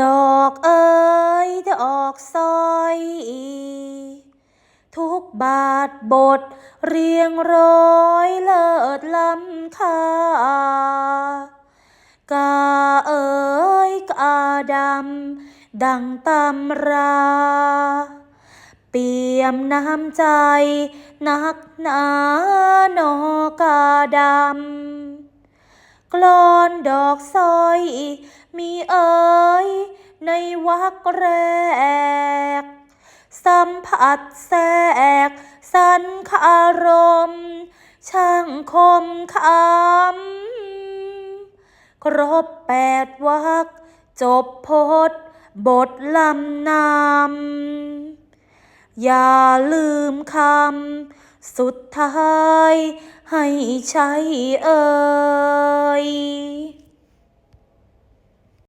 ดอกเอ๋ยดอกซอย ทุกบาทบทเรียงร้อยเลิศล้ำค่ากาเอ๋ยกาดำ ดังตำรา เปี่ยมน้ำใจ นักหนานอกาดำ กลอนดอกซอย มีเอ่ ในวักแรก สัมผัสแทรกสันคารม ช่างคมคำครบแปดวักจบพจน์บทลำนำอย่าลืมคำสุดท้ายให้ใช้เอ่ย